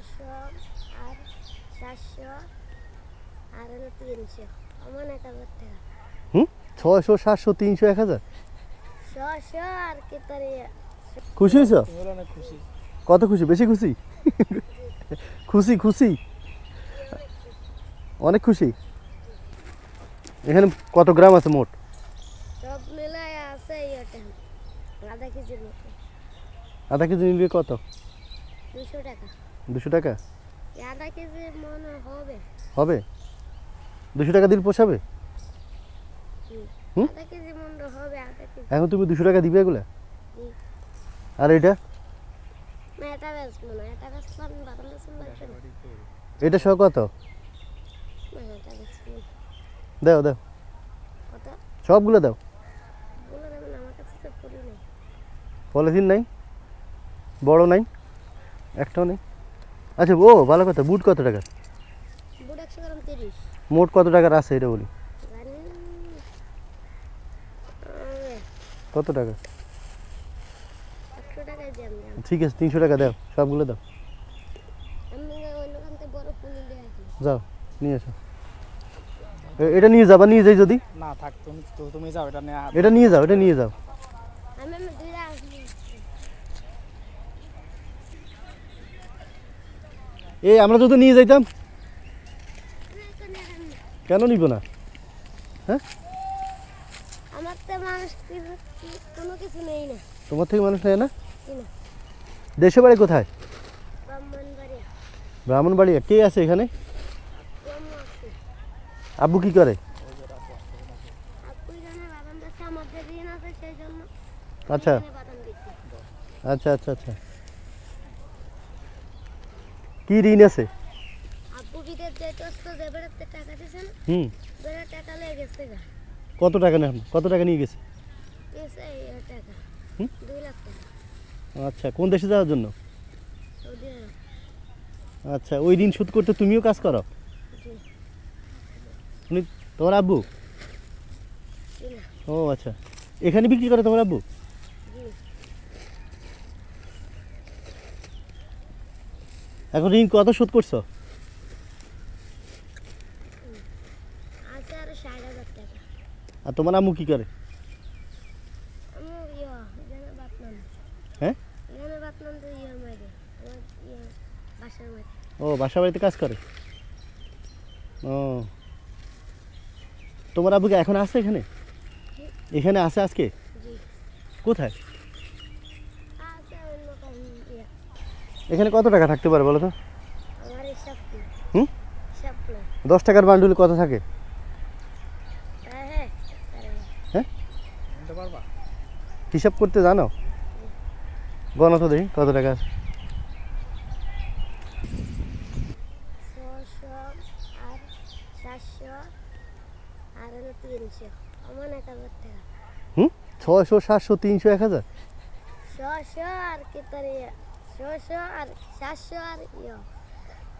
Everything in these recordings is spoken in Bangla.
ছশো আর সাতশো আর হলো তিনশো। আমার এক হাজার টাকা। হুম? ছয়শো সাতশো তিনশো এক হাজার? ছশো আর কি তার খুশি হয়েছ? কত খুশি? বেশি খুশি? খুশি খুশি? অনেক খুশি? এখানে কত গ্রাম আছে মোট? সব মিলাই আছে আধা কেজির মতো। আধা কেজি নিলে কত? দুশো টাকা। দুশো টাকা? আধা কেজি মনে হবে। হবে? দুশো টাকা দিলে পোষাবে? হুম? আধা কেজি মনে হবে আধা কেজি। এখন তুমি দুশো টাকা দিবে এগুলা? আর এটা? এটা সহ কত। দাও দাও। সবগুলো দাও। পলিথিন নাই বড় নাই একটাও নেই। আচ্ছা ও ভালো কথা বুট কত টাকা মোট কত টাকার আছে এটা বলি? কত টাকা? ঠিক আছে তিনশো টাকা দাও সবগুলো দাও। যাও নিয়ে এসো। এটা নিয়ে যাবা নিয়ে যাই যদি। না থাক তুমি তুমি যাও এটা নিয়ে এটা নিয়ে যাও এটা নিয়ে যাও। এই আমরা যদি নিয়ে যাইতাম। কেন নিব না? আমার তো মানুষ কোনো কিছু নেই না। তোমার থেকে মানুষ নেয় না? দেশে বাড়ি কোথায়? ব্রাহ্মণবাড়িয়া। ব্রাহ্মণবাড়ি কে আছে এখানে? আব্বু কি করে? আচ্ছা। বেচি আচ্ছা আচ্ছা আচ্ছা কি ঋণ আছে আপু বিদের যে দোস্ত যে বেড়াতে টাকা দিয়েছেন হুম বেড়া টাকা লেগে গেছে গা। কত টাকা নেন? কত টাকা নিয়ে গেছে? আচ্ছা কোন দেশে যাওয়ার জন্য? আচ্ছা ওই ঋণ শোধ করতে তুমিও কাজ করো? তোমার আব্বু? ও আচ্ছা। এখানে বিক্রি করে তোমার আব্বু? এখন ঋণ কত শোধ করছ? আরও তোমার আম্মু কি করে? হ্যাঁ? ও বাসা বাড়িতে কাজ করে? ও। তোমার আব্বু কি এখন আছে এখানে? এখানে আছে আজকে? কোথায়? এখানে কত টাকা থাকতে পারে বলো তো? আমার হিসাব কি? হুম? দশ টাকার বান্ডুলে কত থাকে? হ্যাঁ হ্যাঁ। পারবা? হিসাব করতে জানো? গণ তো দেখি কত টাকা আছে। ছশো সাতশো আর তিনশো। এক হাজার ছয়শো সাতশো তিনশো এক হাজার? ছশো আর কি তার ইয়ে ছশো আর সাতশো আর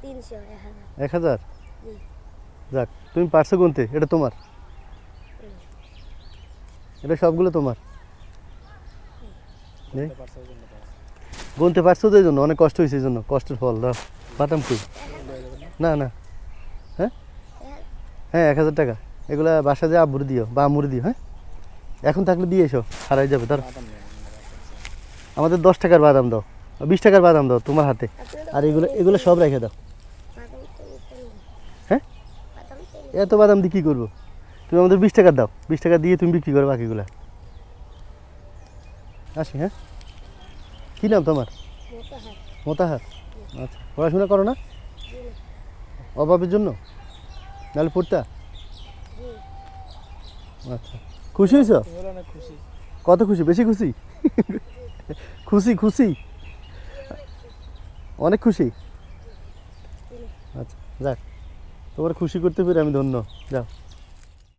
তিনশো এক হাজার। যাক তুমি পারছ গুনতে এটা তোমার। এটা সবগুলো তোমার। গুনতে পারছ তো এই জন্য অনেক কষ্ট হয়েছে এই জন্য। কষ্টের ফল দাও বাতাম কই? না না। হ্যাঁ? হ্যাঁ এক হাজার টাকা। এগুলা বাসা যে আব্বুর দিও বা আম্মুর দিও হ্যাঁ? এখন থাকলে দিয়ে এসো হারাই যাবে ধর বাদাম। আমাদের দশ টাকার বাদাম দাও। বিশ টাকার বাদাম দাও তোমার হাতে। আর এগুলো এগুলো সব রেখে দাও। হ্যাঁ। এত বাদাম দিয়ে কী করব? তুমি আমাদের বিশ টাকার দাও। বিশ টাকা দিয়ে তুমি বিক্রি করো বাকিগুলো। আসি হ্যাঁ? কী নাম তোমার? মোতাহার। আচ্ছা পড়াশোনা করো না? অভাবের জন্য? নাহলে পড়তা? আচ্ছা। খুশি হয়েছ? কত খুশি? বেশি খুশি? খুশি খুশি। অনেক খুশি? আচ্ছা যাক। তোমার খুশি করতে পেরে আমি ধন্য। যাও।